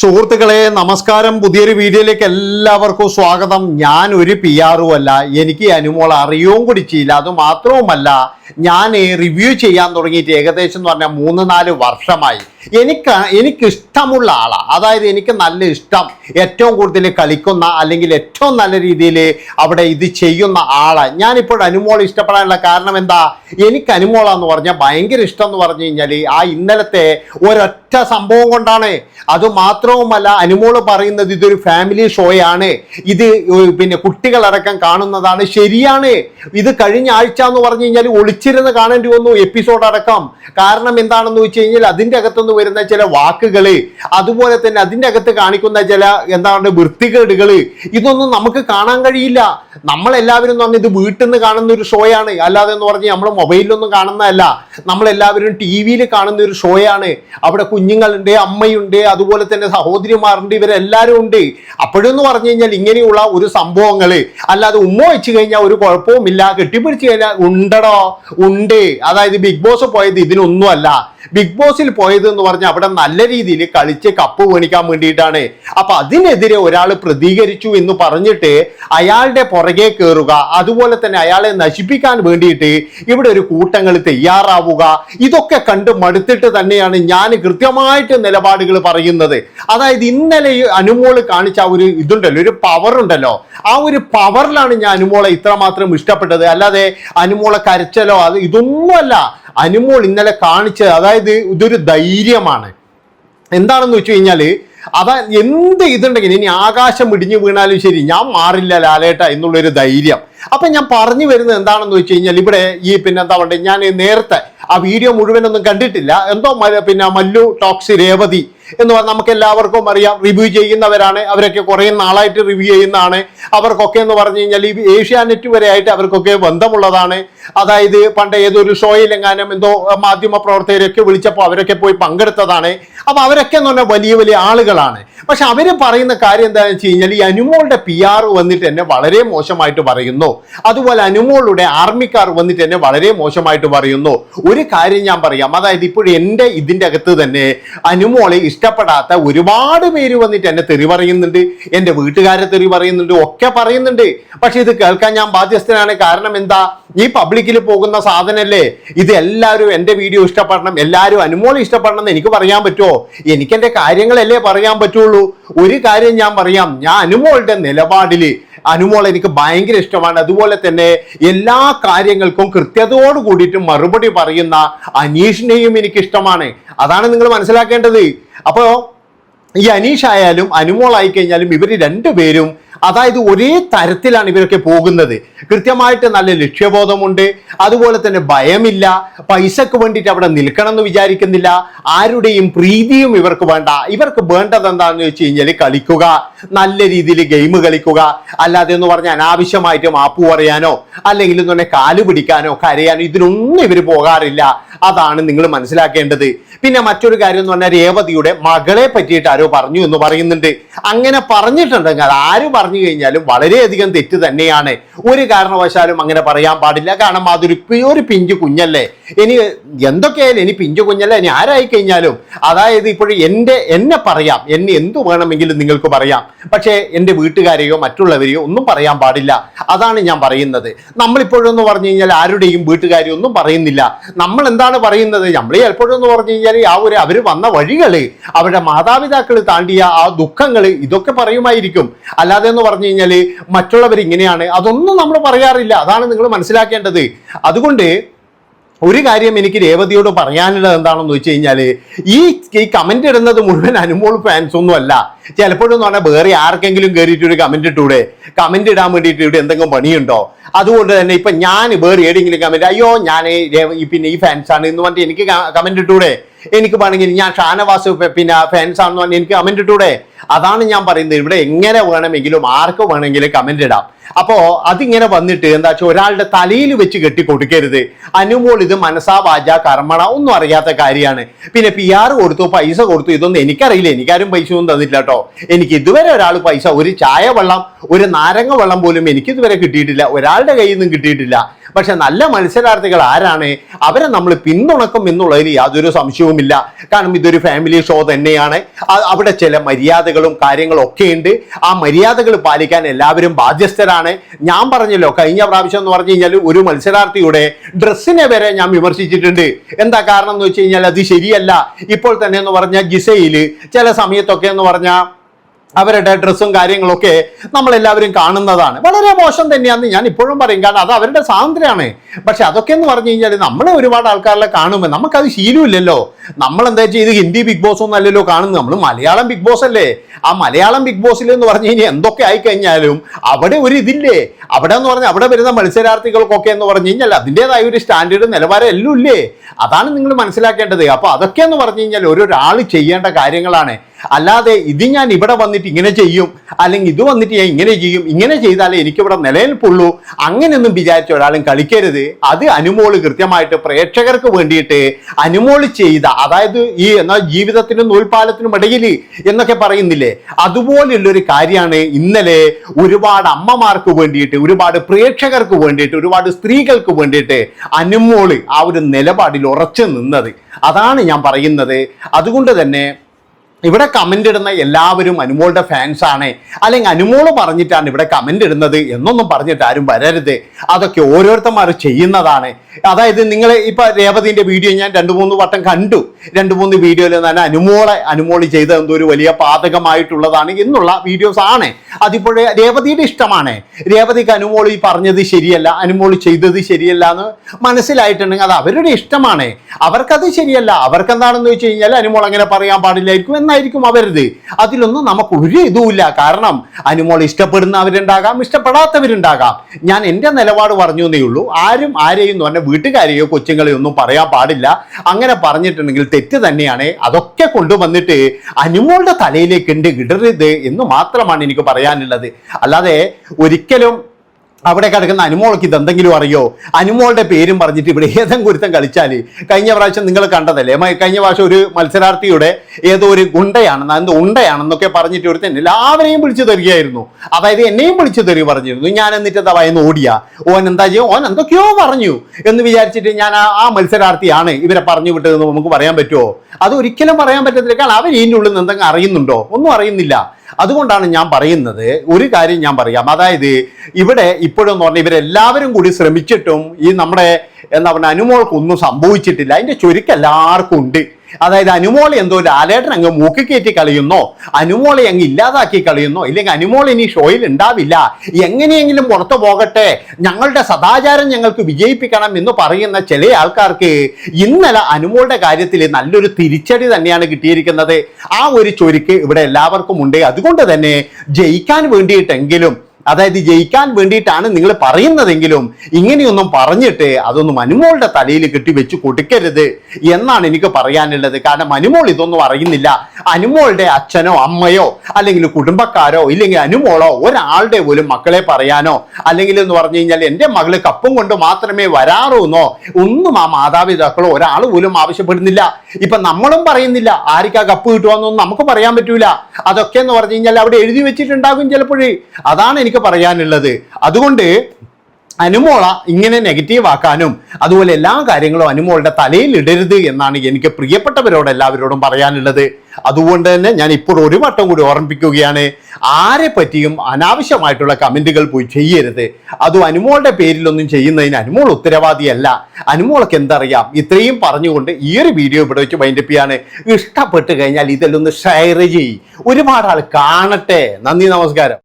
സുഹൃത്തുക്കളെ നമസ്കാരം. പുതിയൊരു വീഡിയോയിലേക്ക് എല്ലാവർക്കും സ്വാഗതം. ഞാൻ ഒരു പി ആറും അല്ല. എനിക്ക് അനുമോൾ അറിയുകയും കൂടി ചെയ്യില്ല. അത് മാത്രവുമല്ല ഞാൻ റിവ്യൂ ചെയ്യാൻ തുടങ്ങിയിട്ട് ഏകദേശം എന്ന് പറഞ്ഞാൽ മൂന്ന് നാല് വർഷമായി. എനിക്ക് എനിക്കിഷ്ടമുള്ള ആളാണ് അതായത് എനിക്ക് നല്ല ഇഷ്ടം ഏറ്റവും കൂടുതൽ കളിക്കുന്ന അല്ലെങ്കിൽ ഏറ്റവും നല്ല രീതിയിൽ അവിടെ ഇത് ചെയ്യുന്ന ആളാണ് ഞാനിപ്പോൾ അനുമോൾ ഇഷ്ടപ്പെടാനുള്ള കാരണം എന്താ? എനിക്ക് അനുമോളാന്ന് പറഞ്ഞാൽ ഭയങ്കര ഇഷ്ടം എന്ന് പറഞ്ഞു കഴിഞ്ഞാൽ ആ ഇന്നലത്തെ ഒരൊറ്റ സംഭവം കൊണ്ടാണ്. അത് മാത്രവുമല്ല അനുമോൾ പറയുന്നത് ഇതൊരു ഫാമിലി ഷോയാണ്. ഇത് പിന്നെ കുട്ടികളടക്കം കാണുന്നതാണ് ശരിയാണ്. ഇത് കഴിഞ്ഞ ആഴ്ച എന്ന് പറഞ്ഞു കഴിഞ്ഞാൽ ഒളിച്ചിരുന്ന് കാണേണ്ടി വന്നു എപ്പിസോഡ് അടക്കം. കാരണം എന്താണെന്ന് വെച്ച് കഴിഞ്ഞാൽ അതിന്റെ അകത്തുനിന്ന് വരുന്ന ചില വാക്കുകൾ അതുപോലെ തന്നെ അതിന്റെ അകത്ത് കാണിക്കുന്ന ചില എന്താണ് വൃത്തികേടുകൾ ഇതൊന്നും നമുക്ക് കാണാൻ കഴിയില്ല. നമ്മളെല്ലാവരും പറഞ്ഞ് ഇത് വീട്ടിൽ നിന്ന് കാണുന്ന ഒരു ഷോയാണ് അല്ലാതെ എന്ന് പറഞ്ഞ് നമ്മൾ മൊബൈലിലൊന്നും കാണുന്നതല്ല. നമ്മളെല്ലാവരും ടി വിയിൽ കാണുന്ന ഒരു ഷോയാണ് അവിടെ കുഞ്ഞുങ്ങളുണ്ട് അമ്മയുണ്ട് അതുപോലെ തന്നെ സഹോദരിമാരുണ്ട് ഇവരെല്ലാവരും ഉണ്ട്. അപ്പോഴെന്ന് പറഞ്ഞു കഴിഞ്ഞാൽ ഇങ്ങനെയുള്ള ഒരു സംഭവങ്ങൾ അല്ലാതെ ഉമ്മ വെച്ച് കഴിഞ്ഞാൽ ഒരു കുഴപ്പവുമില്ല കെട്ടിപ്പിടിച്ച് കഴിഞ്ഞാൽ ഉണ്ടടോ ഉണ്ട്. അതായത് ബിഗ് ബോസ് പോയത് ഇതിനൊന്നുമല്ല. ബിഗ് ബോസിൽ പോയത് എന്ന് പറഞ്ഞാൽ അവിടെ നല്ല രീതിയിൽ കളിച്ച് കപ്പ് മേടിക്കാൻ വേണ്ടിയിട്ടാണ്. അപ്പൊ അതിനെതിരെ ഒരാൾ പ്രതികരിച്ചു എന്ന് പറഞ്ഞിട്ട് അയാളുടെ പുറകെ കയറുക അതുപോലെ തന്നെ അയാളെ നശിപ്പിക്കാൻ വേണ്ടിയിട്ട് ഇവിടെ ഒരു കൂട്ടങ്ങൾ തയ്യാറാവുക ഇതൊക്കെ കണ്ട് മടുത്തിട്ട് തന്നെയാണ് ഞാൻ കൃത്യമായിട്ട് നിലപാടുകൾ പറയുന്നത്. അതായത് ഇന്നലെ അനുമോൾ കാണിച്ച ആ ഒരു ഇതുണ്ടല്ലോ ഒരു പവർ ഉണ്ടല്ലോ. ആ ഒരു പവറിലാണ് ഞാൻ അനുമോളെ ഇത്രമാത്രം ഇഷ്ടപ്പെട്ടത്. അല്ലാതെ അനുമോളെ കരച്ചലോ അത് ഇതൊന്നുമല്ല. അനുമോൾ ഇന്നലെ കാണിച്ചത് അതായത് ഇതൊരു ധൈര്യമാണ്. എന്താണെന്ന് വെച്ച് കഴിഞ്ഞാൽ അതാ എന്ത് ഇതുണ്ടെങ്കിൽ ഇനി ആകാശം ഇടിഞ്ഞു വീണാലും ശരി ഞാൻ മാറില്ല ലാലേട്ട എന്നുള്ളൊരു ധൈര്യം. അപ്പൊ ഞാൻ പറഞ്ഞു വരുന്നത് എന്താണെന്ന് വെച്ച് കഴിഞ്ഞാൽ ഇവിടെ ഈ പിന്നെ എന്താ പറയുക ഞാൻ നേരത്തെ ആ വീഡിയോ മുഴുവനൊന്നും കണ്ടിട്ടില്ല. എന്തോ പിന്നെ മല്ലു ടോക്സി രേവതി എന്ന് പറഞ്ഞാൽ നമുക്ക് എല്ലാവർക്കും അറിയാം. റിവ്യൂ ചെയ്യുന്നവരാണ്. അവരൊക്കെ കുറേ നാളായിട്ട് റിവ്യൂ ചെയ്യുന്നതാണ്. അവർക്കൊക്കെ എന്ന് പറഞ്ഞു കഴിഞ്ഞാൽ ഈ ഏഷ്യാനെറ്റ് വരെ ആയിട്ട് അവർക്കൊക്കെ ബന്ധമുള്ളതാണ്. അതായത് പണ്ട് ഏതൊരു ഷോയിലെങ്ങാനും എന്തോ മാധ്യമ പ്രവർത്തകരൊക്കെ വിളിച്ചപ്പോൾ അവരൊക്കെ പോയി പങ്കെടുത്തതാണ്. അപ്പൊ അവരൊക്കെ എന്ന് പറഞ്ഞാൽ വലിയ വലിയ ആളുകളാണ്. പക്ഷെ അവർ പറയുന്ന കാര്യം എന്താണെന്ന് വെച്ച് കഴിഞ്ഞാൽ ഈ അനുമോളുടെ പി ആർ വന്നിട്ട് എന്നെ വളരെ മോശമായിട്ട് പറയുന്നു. അതുപോലെ അനുമോളുടെ ആർമിക്കാർ വന്നിട്ട് എന്നെ വളരെ മോശമായിട്ട് പറയുന്നു. ഒരു കാര്യം ഞാൻ പറയാം. അതായത് ഇപ്പോൾ എന്റെ ഇതിന്റെ അകത്ത് തന്നെ അനുമോളെ ഇഷ്ടപ്പെടാത്ത ഒരുപാട് പേര് വന്നിട്ട് എന്നെ തെറി പറയുന്നുണ്ട്. എന്റെ വീട്ടുകാരെ തെറി പറയുന്നുണ്ട്. ഒക്കെ പറയുന്നുണ്ട്. പക്ഷെ ഇത് കേൾക്കാൻ ഞാൻ ബാധ്യസ്ഥനാണ്. കാരണം എന്താ? ഈ പബ്ലിക്കിൽ പോകുന്ന സാധനല്ലേ? ഇത് എല്ലാവരും എന്റെ വീഡിയോ ഇഷ്ടപ്പെടണം. എല്ലാവരും അനുമോളെ ഇഷ്ടപ്പെടണം എന്ന് എനിക്ക് പറയാൻ പറ്റുമോ? എനിക്ക് എന്റെ കാര്യങ്ങളല്ലേ പറയാൻ പറ്റുള്ളൂ? ഒരു കാര്യം ഞാൻ പറയാം. ഞാൻ അനുമോളുടെ നിലപാടിൽ അനുമോൾ എനിക്ക് ഭയങ്കര ഇഷ്ടമാണ്. അതുപോലെ തന്നെ എല്ലാ കാര്യങ്ങൾക്കും കൃത്യതയോട് കൂടിയിട്ട് മറുപടി പറയുന്ന അനീഷിനെയും എനിക്ക് ഇഷ്ടമാണ്. അതാണ് നിങ്ങൾ മനസ്സിലാക്കേണ്ടത്. അപ്പോൾ ഈ അനീഷ് ആയാലും അനുമോൾ ആയി കഴിഞ്ഞാലും ഇവർ രണ്ടുപേരും അതായത് ഒരേ തരത്തിലാണ് ഇവരൊക്കെ പോകുന്നത്. കൃത്യമായിട്ട് നല്ല ലക്ഷ്യബോധമുണ്ട്. അതുപോലെ തന്നെ ഭയമില്ല. പൈസക്ക് വേണ്ടിയിട്ട് അവിടെ നിൽക്കണം എന്ന് വിചാരിക്കുന്നില്ല. ആരുടെയും പ്രീതിയും ഇവർക്ക് വേണ്ട. ഇവർക്ക് വേണ്ടത് എന്താണെന്ന് വെച്ച് കഴിഞ്ഞാൽ കളിക്കുക. നല്ല രീതിയിൽ ഗെയിം കളിക്കുക. അല്ലാതെ എന്ന് പറഞ്ഞാൽ അനാവശ്യമായിട്ട് മാപ്പ് പറയാനോ അല്ലെങ്കിൽ എന്ന് പറഞ്ഞാൽ കാൽ പിടിക്കാനോ കരയാനോ ഇതിനൊന്നും ഇവർ പോകാറില്ല. അതാണ് നിങ്ങൾ മനസ്സിലാക്കേണ്ടത്. പിന്നെ മറ്റൊരു കാര്യം എന്ന് പറഞ്ഞാൽ രേവതിയുടെ മകളെ പറ്റിയിട്ട് ആരോ പറഞ്ഞു എന്ന് പറയുന്നുണ്ട്. അങ്ങനെ പറഞ്ഞിട്ടുണ്ടെങ്കിൽ ആര് പറഞ്ഞു കഴിഞ്ഞാലും വളരെയധികം തെറ്റ് തന്നെയാണ്. ഒരു കാരണവശാലും അങ്ങനെ പറയാൻ പാടില്ല. കാരണം അതൊരു ഒരു പിഞ്ചു കുഞ്ഞല്ലേ. ഇനി എന്തൊക്കെയായാലും ഇനി പിഞ്ചു കുഞ്ഞല്ലേ. ഇനി ആരായി കഴിഞ്ഞാലും അതായത് ഇപ്പോഴും എന്റെ എന്നെ പറയാം. എന്നെ എന്തു വേണമെങ്കിലും നിങ്ങൾക്ക് പറയാം. പക്ഷേ എന്റെ വീട്ടുകാരെയോ മറ്റുള്ളവരെയോ ഒന്നും പറയാൻ പാടില്ല. അതാണ് ഞാൻ പറയുന്നത്. നമ്മളിപ്പോഴെന്ന് പറഞ്ഞു കഴിഞ്ഞാൽ ആരുടെയും വീട്ടുകാരെയോ ഒന്നും പറയുന്നില്ല. നമ്മൾ എന്താണ് പറയുന്നത്? നമ്മൾ ചിലപ്പോഴെന്ന് പറഞ്ഞു കഴിഞ്ഞാൽ ആ ഒരു അവർ വന്ന വഴികൾ അവരുടെ മാതാപിതാക്കൾ താണ്ടിയ ആ ദുഃഖങ്ങൾ ഇതൊക്കെ പറയുമായിരിക്കും. അല്ലാതെ എന്ന് പറഞ്ഞു കഴിഞ്ഞാൽ മറ്റുള്ളവർ ഇങ്ങനെയാണ്. അതൊന്നും നമ്മൾ പറയാറില്ല. അതാണ് നിങ്ങൾ മനസ്സിലാക്കേണ്ടത്. അതുകൊണ്ട് ഒരു കാര്യം എനിക്ക് രേവതിയോട് പറയാനുള്ളത് എന്താണെന്ന് വെച്ച് കഴിഞ്ഞാൽ ഈ ഈ കമന്റ് ഇടുന്നത് മുഴുവൻ അനുമോൾ ഫാൻസ് ഒന്നും അല്ല. ചിലപ്പോഴും എന്ന് പറഞ്ഞാൽ വേറെ ആർക്കെങ്കിലും കയറിയിട്ട് ഒരു കമന്റ് ഇട്ടൂടെ? കമന്റ് ഇടാൻ വേണ്ടിയിട്ട് ഇവിടെ എന്തെങ്കിലും പണിയുണ്ടോ? അതുകൊണ്ട് തന്നെ ഇപ്പം ഞാൻ വേറെ ഏതെങ്കിലും കമന്റ് അയ്യോ ഞാൻ പിന്നെ ഈ ഫാൻസാണ് എന്ന് പറഞ്ഞിട്ട് എനിക്ക് കമന്റ് ഇട്ടൂടെ? എനിക്ക് വേണമെങ്കിൽ ഞാൻ ഷാനവാസ് പിന്നെ ഫാൻസ് ആണെന്ന് പറഞ്ഞാൽ എനിക്ക് കമന്റ് ഇട്ടൂടെ? അതാണ് ഞാൻ പറയുന്നത്. ഇവിടെ എങ്ങനെ വേണമെങ്കിലും ആർക്ക് വേണമെങ്കിലും കമന്റ് ഇടാം. അപ്പോ അതിങ്ങനെ വന്നിട്ട് എന്താ വെച്ചാൽ ഒരാളുടെ തലയിൽ വെച്ച് കെട്ടി കൊടുക്കരുത് അനുമോൾ ഇത് മനസ്സാ വാച കർമ്മണ ഒന്നും അറിയാത്ത കാര്യമാണ്. പിന്നെ പി ആർ കൊടുത്തു പൈസ കൊടുത്തു ഇതൊന്നും എനിക്കറിയില്ല. എനിക്കാരും പൈസ ഒന്നും തന്നിട്ടില്ല കേട്ടോ. എനിക്ക് ഇതുവരെ ഒരാൾ പൈസ ഒരു ചായ വെള്ളം ഒരു നാരങ്ങ വെള്ളം പോലും എനിക്ക് ഇതുവരെ കിട്ടിയിട്ടില്ല. ഒരാളുടെ കയ്യിൽ നിന്നും കിട്ടിയിട്ടില്ല. പക്ഷെ നല്ല മത്സരാർത്ഥികൾ ആരാണ്? അവരെ നമ്മൾ പിന്തുണക്കും എന്നുള്ളതിൽ യാതൊരു സംശയവുമില്ല. കാരണം ഇതൊരു ഫാമിലി ഷോ തന്നെയാണ്. അവിടെ ചില മര്യാദകളും കാര്യങ്ങളും ഒക്കെ ഉണ്ട്. ആ മര്യാദകൾ പാലിക്കാൻ എല്ലാവരും ബാധ്യസ്ഥരാണ്. ഞാൻ പറഞ്ഞല്ലോ കഴിഞ്ഞ പ്രാവശ്യം എന്ന് പറഞ്ഞു കഴിഞ്ഞാൽ ഒരു മത്സരാർത്ഥിയുടെ ഡ്രസ്സിനെ വരെ ഞാൻ വിമർശിച്ചിട്ടുണ്ട്. എന്താ കാരണം എന്ന് വെച്ച് കഴിഞ്ഞാൽ അത് ശരിയല്ല. ഇപ്പോൾ തന്നെ എന്ന് പറഞ്ഞാൽ ജിസയിൽ ചില സമയത്തൊക്കെ എന്ന് പറഞ്ഞാൽ അവരുടെ ഡ്രസ്സും കാര്യങ്ങളൊക്കെ നമ്മളെല്ലാവരും കാണുന്നതാണ്. വളരെ മോശം തന്നെയാണെന്ന് ഞാൻ ഇപ്പോഴും പറയും. കാരണം അത് അവരുടെ സ്വാതന്ത്ര്യമാണ്. പക്ഷെ അതൊക്കെ എന്ന് പറഞ്ഞു കഴിഞ്ഞാൽ നമ്മളെ ഒരുപാട് ആൾക്കാരെ കാണുമ്പോൾ നമുക്കത് ശീലമില്ലല്ലോ. നമ്മൾ എന്താ ചെയ്ത്? ഹിന്ദി ബിഗ് ബോസ് ഒന്നും അല്ലല്ലോ കാണുന്നത്. നമ്മൾ മലയാളം ബിഗ് ബോസ് അല്ലേ? ആ മലയാളം ബിഗ് ബോസിൽ എന്ന് പറഞ്ഞു കഴിഞ്ഞാൽ എന്തൊക്കെ ആയിക്കഴിഞ്ഞാലും അവിടെ ഒരു ഇതില്ലേ? അവിടെ എന്ന് പറഞ്ഞാൽ അവിടെ വരുന്ന മത്സരാർത്ഥികൾക്കൊക്കെ എന്ന് പറഞ്ഞു കഴിഞ്ഞാൽ അതിന്റെതായ ഒരു സ്റ്റാൻഡേർഡ് നിലവാരം എല്ലാം ഇല്ലേ? അതാണ് നിങ്ങൾ മനസ്സിലാക്കേണ്ടത്. അപ്പോൾ അതൊക്കെ എന്ന് പറഞ്ഞു കഴിഞ്ഞാൽ ഓരോരാൾ ചെയ്യേണ്ട കാര്യങ്ങളാണ്. അല്ലാതെ ഇത് ഞാൻ ഇവിടെ വന്നിട്ട് ഇങ്ങനെ ചെയ്യും അല്ലെങ്കിൽ ഇത് വന്നിട്ട് ഞാൻ ഇങ്ങനെ ചെയ്യും ഇങ്ങനെ ചെയ്താലേ എനിക്കിവിടെ നിലനിൽപ്പുള്ളൂ അങ്ങനെയൊന്നും വിചാരിച്ച ഒരാളും കളിക്കരുത്. അത് അനുമോൾ കൃത്യമായിട്ട് പ്രേക്ഷകർക്ക് വേണ്ടിയിട്ട് അനുമോൾ ചെയ്ത അതായത് ഈ എന്നാൽ ജീവിതത്തിനും നൂൽപാലത്തിനും ഇടയിൽ എന്നൊക്കെ പറയുന്നില്ലേ അതുപോലെയുള്ളൊരു കാര്യമാണ് ഇന്നലെ ഒരുപാട് അമ്മമാർക്ക് വേണ്ടിയിട്ട് ഒരുപാട് പ്രേക്ഷകർക്ക് വേണ്ടിയിട്ട് ഒരുപാട് സ്ത്രീകൾക്ക് വേണ്ടിയിട്ട് അനുമോൾ ആ ഒരു നിലപാടിൽ ഉറച്ചു നിന്നത്. അതാണ് ഞാൻ പറയുന്നത്. അതുകൊണ്ട് തന്നെ ഇവിടെ കമന്റ് ഇടുന്ന എല്ലാവരും അനുമോളുടെ ഫാൻസാണ് അല്ലെങ്കിൽ അനുമോൾ പറഞ്ഞിട്ടാണ് ഇവിടെ കമന്റ് ഇടുന്നത് എന്നൊന്നും പറഞ്ഞിട്ട് ആരും വരരുത്. അതൊക്കെ ഓരോരുത്തന്മാർ ചെയ്യുന്നതാണ്. അതായത് നിങ്ങൾ ഇപ്പോൾ രേവതിന്റെ വീഡിയോ ഞാൻ രണ്ട് മൂന്ന് വട്ടം കണ്ടു. രണ്ട് മൂന്ന് വീഡിയോയിൽ തന്നെ അനുമോളെ അനുമോളി ചെയ്ത എന്തോ ഒരു വലിയ പാതകമായിട്ടുള്ളതാണ് എന്നുള്ള വീഡിയോസ് ആണ്. അതിപ്പോഴേ രേവതിയുടെ ഇഷ്ടമാണ്. രേവതിക്ക് അനുമോൾ ഈ പറഞ്ഞത് ശരിയല്ല അനുമോൾ ചെയ്തത് ശരിയല്ല എന്ന് മനസ്സിലായിട്ടുണ്ടെങ്കിൽ അത് അവരുടെ ഇഷ്ടമാണ്. അവർക്കത് ശരിയല്ല. അവർക്ക് എന്താണെന്ന് വെച്ച് കഴിഞ്ഞാൽ അനുമോൾ അങ്ങനെ പറയാൻ പാടില്ലായിരിക്കും എന്നായിരിക്കും അവരുത്. അതിലൊന്നും നമുക്ക് ഒരു ഇതുമില്ല. കാരണം അനുമോൾ ഇഷ്ടപ്പെടുന്നവരുണ്ടാകാം ഇഷ്ടപ്പെടാത്തവരുണ്ടാകാം. ഞാൻ എന്റെ നിലപാട് പറഞ്ഞു എന്നേ ഉള്ളൂ. ആരും ആരെയും തന്നെ വീട്ടുകാരെയോ കൊച്ചുങ്ങളെയോ ഒന്നും പറയാൻ പാടില്ല. അങ്ങനെ പറഞ്ഞിട്ടുണ്ടെങ്കിൽ തെറ്റ് തന്നെയാണ്. അതൊക്കെ കൊണ്ടുവന്നിട്ട് അനുമോളുടെ തലയിലേക്ക് ഉണ്ട് ഇടരുത് എന്ന് മാത്രമാണ് എനിക്ക് പറയാനുള്ളത്. അല്ലാതെ ഒരിക്കലും അവിടെ കിടക്കുന്ന അനുമോൾക്ക് ഇത് എന്തെങ്കിലും അറിയോ? അനുമോളുടെ പേരും പറഞ്ഞിട്ട് ഇവിടെ ഏതെങ്കിലും കുരുത്തം കളിച്ചാൽ കഴിഞ്ഞ പ്രാവശ്യം നിങ്ങൾ കണ്ടതല്ലേ? കഴിഞ്ഞ പ്രാവശ്യം ഒരു മത്സരാർത്ഥിയുടെ ഏതോ ഒരു ഗുണ്ടയാണെന്ന് എന്ത് ഉണ്ടയാണെന്നൊക്കെ പറഞ്ഞിട്ട് ഒരുത്തൻ എല്ലാവരെയും വിളിച്ചു തരികയായിരുന്നു. അതായത് എന്നെയും വിളിച്ചു തരി പറഞ്ഞിരുന്നു. ഞാൻ എന്നിട്ട് എന്താ പറയുന്നത് ഓടിയ? ഓൻ എന്താ ചെയ്യും? ഓൻ എന്തൊക്കെയോ പറഞ്ഞു എന്ന് വിചാരിച്ചിട്ട് ഞാൻ ആ മത്സരാർത്ഥിയാണ് ഇവരെ പറഞ്ഞു വിട്ടതെന്ന് നമുക്ക് പറയാൻ പറ്റുമോ അത് ഒരിക്കലും പറയാൻ പറ്റത്തില്ല. കാരണം അവർ ഇതിന്റെ ഉള്ളിൽ നിന്ന് എന്തെങ്കിലും അറിയുന്നുണ്ടോ? ഒന്നും അറിയുന്നില്ല. അതുകൊണ്ടാണ് ഞാൻ പറയുന്നത് ഒരു കാര്യം ഞാൻ പറയാം. അതായത് ഇവിടെ ഇപ്പോഴെന്ന് പറഞ്ഞാൽ ഇവരെല്ലാവരും കൂടി ശ്രമിച്ചിട്ടും ഈ നമ്മുടെ എന്താ പറയുക അനുമോൾക്കൊന്നും സംഭവിച്ചിട്ടില്ല. അതിന്റെ ചുരുക്കം എല്ലാവർക്കും ഉണ്ട്. അതായത് അനുമോളെ എന്തോ ലാലേട്ടൻ അങ്ങ് മൂക്കി കയറ്റി കളയുന്നോ? അനുമോളെ അങ്ങ് ഇല്ലാതാക്കി കളിയുന്നോ? ഇല്ലെങ്കിൽ അനുമോൾ ഇനി ഷോയിൽ ഉണ്ടാവില്ല. എങ്ങനെയെങ്കിലും പുറത്തു പോകട്ടെ. ഞങ്ങളുടെ സദാചാരം ഞങ്ങൾക്ക് വിജയിപ്പിക്കണം എന്ന് പറയുന്ന ചില ആൾക്കാർക്ക് ഇന്നലെ അനുമോളുടെ കാര്യത്തിൽ നല്ലൊരു തിരിച്ചടി തന്നെയാണ് കിട്ടിയിരിക്കുന്നത്. ആ ഒരു ചൊരുക്ക് ഇവിടെ എല്ലാവർക്കും ഉണ്ട്. അതുകൊണ്ട് തന്നെ ജയിക്കാൻ വേണ്ടിയിട്ടെങ്കിലും അതായത് ജയിക്കാൻ വേണ്ടിയിട്ടാണ് നിങ്ങൾ പറയുന്നതെങ്കിലും ഇങ്ങനെയൊന്നും പറഞ്ഞിട്ട് അതൊന്നും അനുമോളുടെ തലയിൽ കെട്ടി വെച്ച് കൊടുക്കരുത് എന്നാണ് എനിക്ക് പറയാനുള്ളത്. കാരണം അനുമോൾ ഇതൊന്നും അറിയുന്നില്ല. അനുമോളുടെ അച്ഛനോ അമ്മയോ അല്ലെങ്കിൽ കുടുംബക്കാരോ ഇല്ലെങ്കിൽ അനുമോളോ ഒരാളുടെ പോലും മക്കളെ പറയാനോ അല്ലെങ്കിൽ എന്ന് പറഞ്ഞു കഴിഞ്ഞാൽ എന്റെ മകൾ കപ്പും കൊണ്ട് മാത്രമേ വരാറൂന്നോ ഒന്നും ആ മാതാപിതാക്കളോ ഒരാൾ പോലും ആവശ്യപ്പെടുന്നില്ല. ഇപ്പൊ നമ്മളും പറയുന്നില്ല. ആർക്കാ കപ്പ് കിട്ടുവാന്നൊന്നും നമുക്ക് പറയാൻ പറ്റൂല. അതൊക്കെ എന്ന് പറഞ്ഞു കഴിഞ്ഞാൽ അവിടെ എഴുതി വെച്ചിട്ടുണ്ടാകും ചിലപ്പോഴേ. അതാണ് എനിക്ക് പറയാനുള്ളത്. അതുകൊണ്ട് അനുമോള ഇങ്ങനെ നെഗറ്റീവ് ആക്കാനും അതുപോലെ എല്ലാ കാര്യങ്ങളും അനുമോളുടെ തലയിൽ ഇടരുത് എന്നാണ് എനിക്ക് പ്രിയപ്പെട്ടവരോട് എല്ലാവരോടും പറയാനുള്ളത്. അതുകൊണ്ട് തന്നെ ഞാൻ ഇപ്പോൾ ഒരു വട്ടം കൂടി ഓർമ്മിപ്പിക്കുകയാണ്. ആരെ പറ്റിയും അനാവശ്യമായിട്ടുള്ള കമന്റുകൾ പോയി ചെയ്യരുത്. അതും അനുമോളുടെ പേരിലൊന്നും ചെയ്യുന്നതിന് അനുമോൾ ഉത്തരവാദിയല്ല. അനുമോൾക്ക് എന്തറിയാം? ഇത്രയും പറഞ്ഞുകൊണ്ട് ഈ ഒരു വീഡിയോ ഇവിടെ വെച്ച് വൈൻഡപ്പ് ചെയ്യാണ്. ഇഷ്ടപ്പെട്ട് കഴിഞ്ഞാൽ ഇതെല്ലാം ഒന്ന് ഷെയർ ചെയ്യ്. ഒരുപാട് ആൾ കാണട്ടെ. നന്ദി നമസ്കാരം.